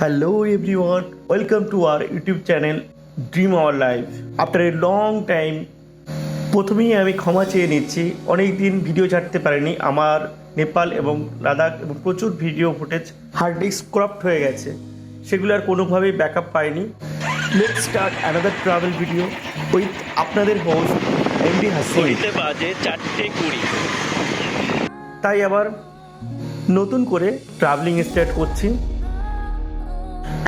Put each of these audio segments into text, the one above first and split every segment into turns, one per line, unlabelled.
Hello everyone, welcome to our YouTube channel Dream Our Life. After a long time, প্রথমেই আমি ক্ষমা চেয়ে নিচ্ছি। অনেক দিন ভিডিও ছাড়তে পারিনি। আমার নেপাল এবং লাদাখ এবং প্রচুর video footage hard disk corrupt হয়ে গেছে। সেগুলো আর কোনোভাবেই ব্যাকআপ পাইনি। Let start another travel video with আপনাদের হোস্ট এমডি
বাজে চারটে কুড়ি।
তাই আবার নতুন করে ট্রাভেলিং স্টার্ট করছি।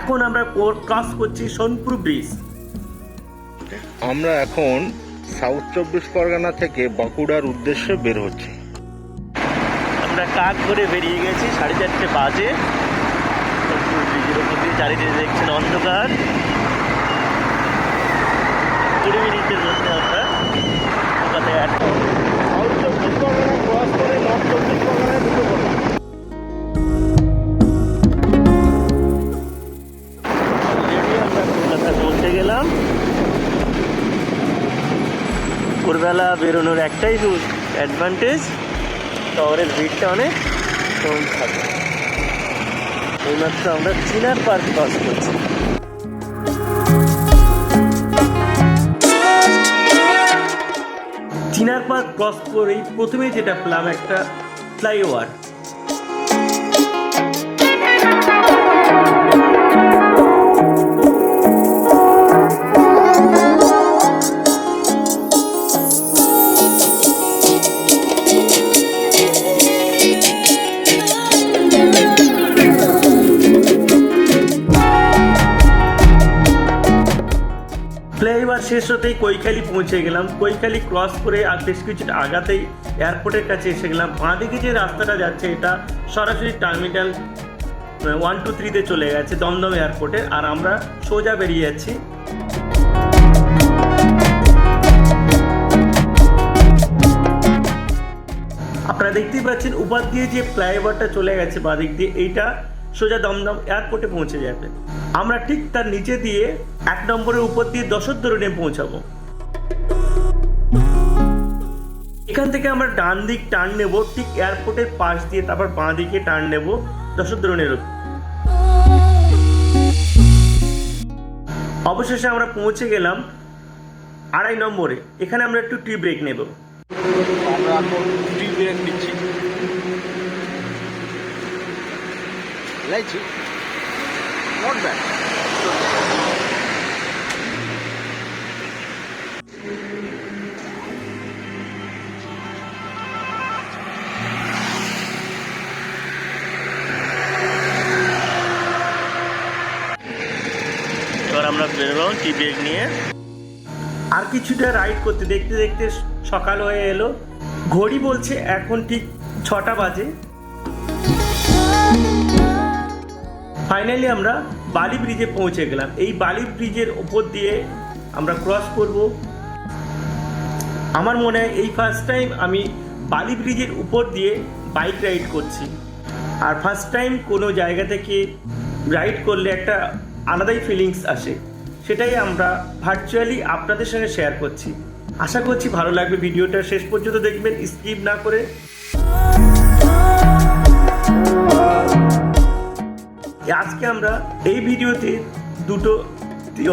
এখন আমরা ক্রস করছি সোনপুর ব্রিজ
আমরা এখন সাউথ চব্বিশ পরগনা থেকে বাঁকুড়ার উদ্দেশ্যে বের হচ্ছি।
আমরা কাক করে বেরিয়ে গেছি সাড়ে চারটে বাজে। সোনপুর ব্রিজের ওপর দিয়ে চারিদিকে দেখছেন অন্ধকার। কুড়ি মিনিটের মধ্যে আমরা কলকাতায়
সাউথ চব্বিশ পরগনা ক্রস করে নর্থ চব্বিশ পরগনায় ঢুকে
পৌঁছে গেলাম। ভোরবেলা বেরোনোর একটাই অ্যাডভান্টেজ শহরের ভিড়টা অনেক কম থাকে। এইমাত্র আমরা চিনার পার্ক ক্রস করছি। চিনার পার্ক ক্রস করেই প্রথমেই যেটা পেলাম একটা ফ্লাইওভার ফ্লাইওভার শেষ হতেই কৈখালি পৌঁছে গেলাম। কৈখালি ক্রস করে আর বেশ কিছুটা আগাতেই এয়ারপোর্টের কাছে এসে গেলাম। বাঁদিকে যে রাস্তাটা যাচ্ছে, এটা সরাসরি টার্মিনাল ওয়ান টু থ্রিতে চলে গেছে, দমদম এয়ারপোর্টে আর আমরা সোজা বেরিয়ে যাচ্ছি। আপনারা দেখতেই পাচ্ছেন, উপর দিয়ে যে ফ্লাইওভারটা চলে গেছে বাদিক দিয়ে, এইটা সোজা দমদম এয়ারপোর্টে পৌঁছে যাবে। আমরা ঠিক তার নিচে দিয়ে এক নম্বরের উপর দিয়ে দশদ্ধরণে পৌঁছাবো। এখান থেকে আমরা ডান দিক টার্ন নেব, ঠিক এয়ারপোর্টের পাশ দিয়ে তারপর বাঁ দিকে টার্ন নেব দশদ্ধরণের ওপর। অবশেষে আমরা পৌঁছে গেলাম আড়াই নম্বরে। এখানে আমরা একটু টি ব্রেক নেব।
আমরা টি ব্রেক নিচ্ছি। লাইছি নট ব্যাড
আমরা বেরোলাম টি ব্রেক নিয়ে। আর কিছুটা রাইড করতে দেখতে দেখতে সকাল হয়ে এলো। ঘড়ি বলছে এখন ঠিক ছটা বাজে। ফাইনালি আমরা বালি ব্রিজে পৌঁছে গেলাম। এই বালি ব্রিজের ওপর দিয়ে আমরা ক্রস করব। আমার মনে হয় এই ফার্স্ট টাইম আমি বালি ব্রিজের উপর দিয়ে বাইক রাইড করছি। আর ফার্স্ট টাইম কোনো জায়গা থেকে রাইড করলে একটা আলাদাই ফিলিংস আসে। সেটাই আমরা ভার্চুয়ালি আপনাদের সঙ্গে শেয়ার করছি। আশা করছি ভালো লাগবে। ভিডিওটা শেষ পর্যন্ত দেখবেন। স্কিপ না করে আজকে আমরা এই ভিডিওতে দুটো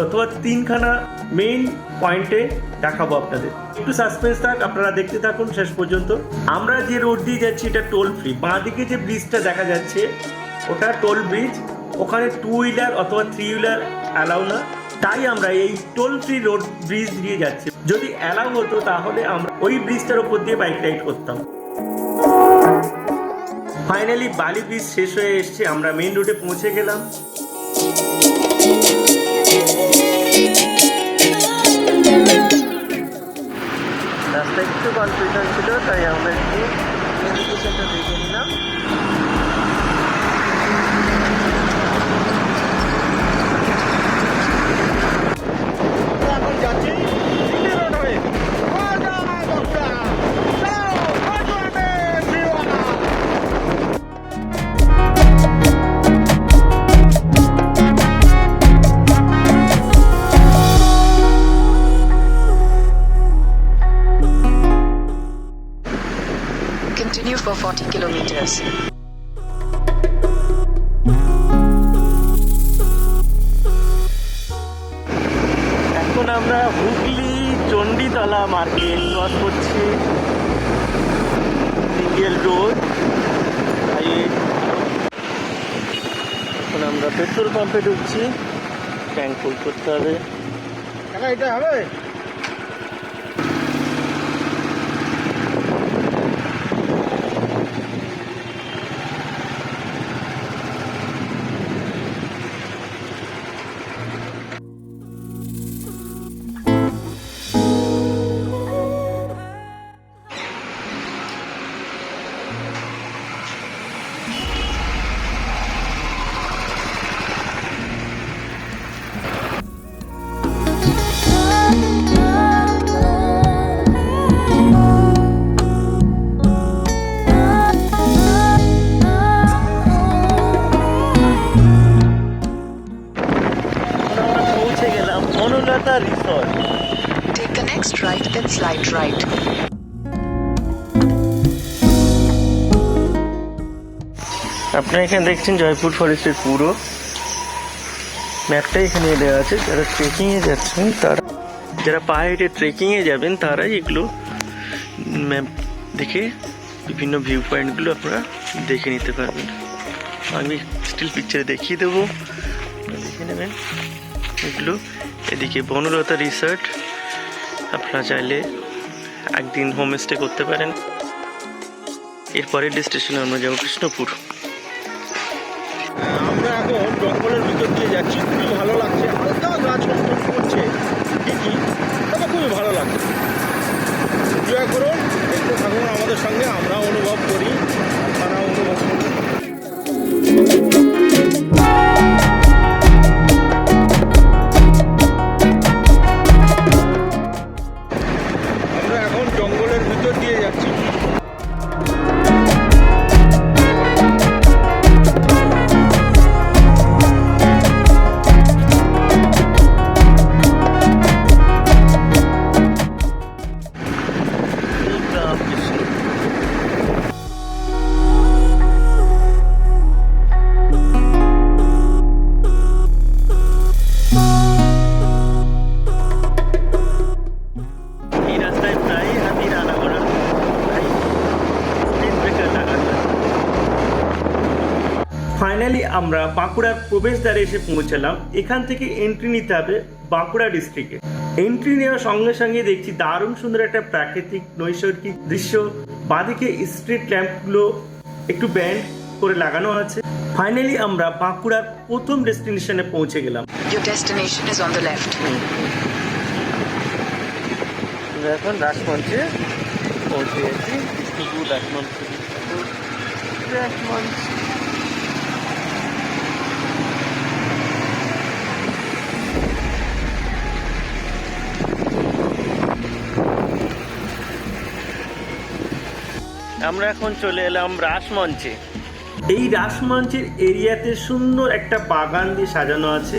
অথবা তিনখানা মেইন পয়েন্টে দেখাবো আপনাদের। একটু সাসপেন্স থাক, আপনারা দেখতে থাকুন শেষ পর্যন্ত। আমরা যে রোড দিয়ে যাচ্ছি, এটা টোল ফ্রি বাঁ দিকে যে ব্রিজটা দেখা যাচ্ছে, ওটা টোল ব্রিজ ওখানে টু হুইলার অথবা থ্রি হুইলার অ্যালাউ না। তাই আমরা এই টোল ফ্রি রোড ব্রিজ দিয়ে যাচ্ছি। যদি অ্যালাউ হতো, তাহলে আমরা ওই ব্রিজটার উপর দিয়ে বাইক রাইড করতাম। ফাইনালি বালি ব্রিজ শেষ হয়ে এসছে। আমরা মেন রোডে পৌঁছে গেলাম। রাস্তা একটু কনফিউশন ছিল, তাই আমরা একটু দেখে নিলাম।
এখন
আমরা হুগলি
চণ্ডীতলা মার্কেট ক্রস করছি। সিঙ্গেল রোড এখন আমরা পেট্রোল পাম্পে ঢুকছি। ট্যাঙ্ক ফুল করতে হবে।
এটা হবে?
Slide right.
আপনারা এখানে দেখছেন জয়পুর ফরেস্টের পুরো। ম্যাপটা এখানে দেওয়া আছে। যারা ট্রেকিংয়ে যাচ্ছেন, তারা যারা পাহাড়ে ট্রেকিংয়ে যাবেন, তারাই এগুলো ম্যাপ দেখে বিভিন্ন ভিউ পয়েন্টগুলো আপনারা দেখে নিতে পারবেন। আমি স্টিল পিকচারে দেখিয়ে দেবো। দেখে নেবেন। এগুলো এদিকে বনলতা রিসর্ট আপনারা চাইলে একদিন হোমস্টে করতে পারেন। এরপরের ডেস্টিনেশন আমরা যাব কৃষ্ণপুর। ফাইনালি আমরা বাঁকুড়ার প্রবেশদ্বারে এসে পৌঁছালাম। এখান থেকে এন্ট্রি নিতে হবে বাঁকুড়া ডিস্ট্রিক্টে এন্ট্রি নেওয়ার সঙ্গে সঙ্গে দেখছি দারুণ সুন্দর একটা প্রাকৃতিক নৈসর্গিক দৃশ্য। বাদিকে স্ট্রিট ল্যাম্পগুলো একটু ব্যান্ড করে লাগানো আছে। ফাইনালি আমরা বাঁকুড়ার প্রথম ডেস্টিনেশনে পৌঁছে গেলাম।
Your destination is on the left.
আমরা এখন রাজমঞ্চে পৌঁছে গেছি। রাজমঞ্চ। রাজমঞ্চ। আমরা এখন চলে এলাম রাসমঞ্চে। এই রাসমঞ্চের এরিয়াতে সুন্দর একটা বাগান দিয়ে সাজানো আছে।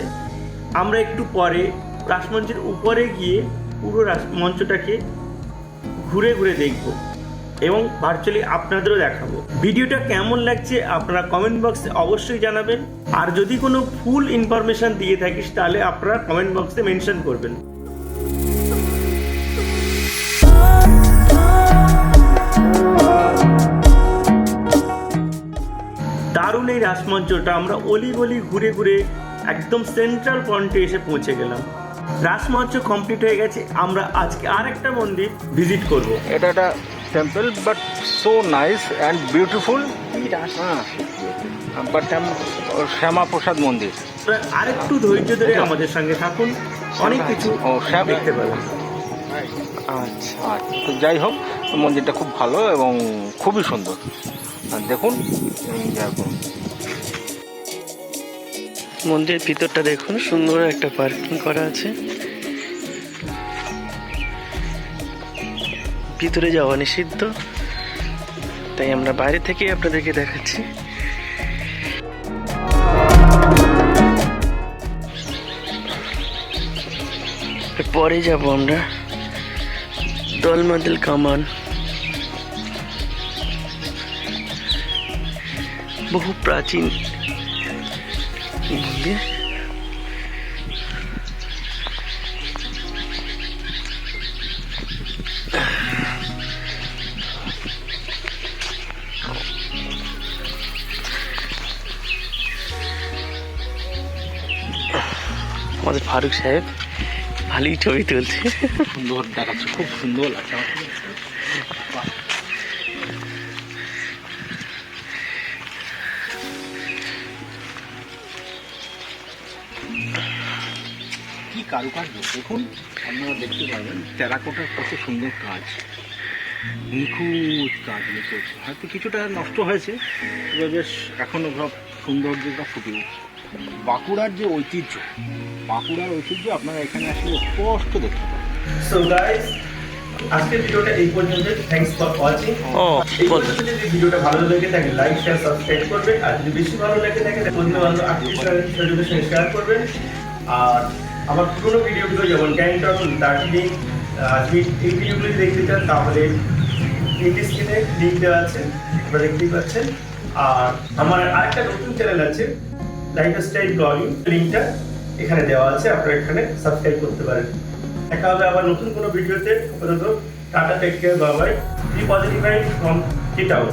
আমরা একটু পরে রাসমঞ্চের উপরে গিয়ে পুরো মঞ্চটাকে ঘুরে ঘুরে দেখব এবং ভার্চুয়ালি আপনাদেরও দেখাবো। ভিডিওটা কেমন লাগছে আপনারা কমেন্ট বক্সে অবশ্যই জানাবেন। আর যদি কোনো ফুল ইনফরমেশন দিয়ে থাকিস, তাহলে আপনারা কমেন্ট বক্সে মেনশন করবেন। দারুণ এই রাসমঞ্চটা। আমরা অলি গলি ঘুরে ঘুরে একদম সেন্ট্রাল পয়েন্টে এসে পৌঁছে গেলাম। রাসমঞ্চ কমপ্লিট হয়ে গেছে। আমরা আজকে আরেকটা মন্দির ভিজিট করব।
এটা একটা temple but so nice and beautiful হ্যাঁ বাট শ্যামা প্রসাদ মন্দির।
আরেকটু ধৈর্য ধরে আমাদের সঙ্গে থাকুন। অনেক কিছু দেখতে পাবেন
আচ্ছা তো যাই হোক, মন্দিরটা খুব ভালো এবং খুবই সুন্দর। দেখুন।
মন্দিরের ভিতরটা দেখুন, সুন্দর একটা পার্কিং করা আছে। ভিতরে যাওয়া নিষিদ্ধ। তাই আমরা বাইরে থেকে আপনাদেরকে দেখাচ্ছি। পরে যাব আমরা। ट्वेल्व मंथल कामान बहु प्राचीन
मंदिर फारूक साहेब। ভালোই ছবি তুলছে।
সুন্দর দেখাচ্ছে, খুব সুন্দর লাগছে কি কারুকার্য? দেখুন, আপনারা দেখতে পাবেন টেরাকোটার কত সুন্দর কাজ। নিখুঁত কাজ নিখুঁত হয়তো কিছুটা নষ্ট হয়েছে বেশ এখনও সব সৌন্দর্যটা ফুটে উঠছে। বাঁকুড়ার যে ঐতিহ্য বাঁকুড়ার ঐতিহ্য আপনারা এখানে আসলে স্পষ্ট দেখতে পাবেন।
সো গাইস আজকের ভিডিওটা এই পর্যন্ত থ্যাঙ্কস ফর ওয়াচিং
ও
এই পর্যন্ত যদি ভিডিওটা ভালো লেগে থাকে লাইক শেয়ার সাবস্ক্রাইব করবেন। আর যদি বেশি ভালো লেগে থাকে বন্ধু বান্ধব আত্মীয় সঙ্গে শেয়ার করবেন। আর আমার পুরোনো ভিডিওগুলো যেমন গ্যাংটক দার্জিলিং আপনি এই ভিডিওগুলো যদি দেখতে চান তাহলে এই স্ক্রিনে লিঙ্ক দেওয়া আছে। আপনারা দেখতেই পাচ্ছেন। আর আমার আরেকটা নতুন চ্যানেল আছে লাইফ স্টাইল ব্লগিং লিঙ্কটা এখানে দেওয়া আছে, আপনারা এখানে সাবস্ক্রাইব করতে পারেন। দেখা হবে আবার নতুন কোনো ভিডিওতে, আপাতত tata take care Babai be positive from kit out